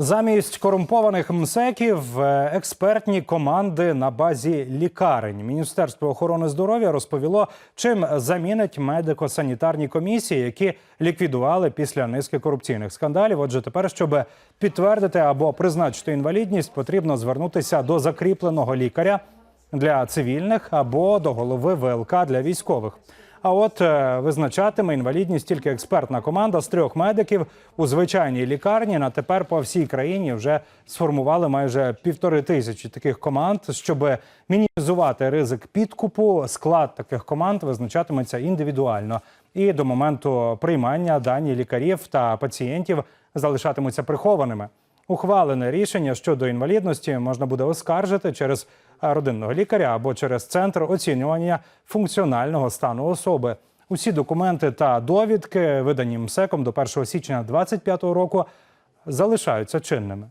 Замість корумпованих МСЕКів е, експертні команди на базі лікарень. Міністерство охорони здоров'я розповіло, чим замінить медико-санітарні комісії, які ліквідували після низки корупційних скандалів. Отже, тепер, щоб підтвердити або призначити інвалідність, потрібно звернутися до закріпленого лікаря для цивільних або до голови ВЛК для військових. А от е, визначатиме інвалідність тільки експертна команда з трьох медиків у звичайній лікарні. На тепер по всій країні вже сформували майже півтори тисячі таких команд. Щоб мінімізувати ризик підкупу, склад таких команд визначатиметься індивідуально. І до моменту приймання дані лікарів та пацієнтів залишатимуться прихованими. Ухвалене рішення щодо інвалідності можна буде оскаржити через е, родинного лікаря або через центр оцінювання функціонального стану особи. Усі документи та довідки, видані МСЕКом до 1 січня 2025 року, залишаються чинними.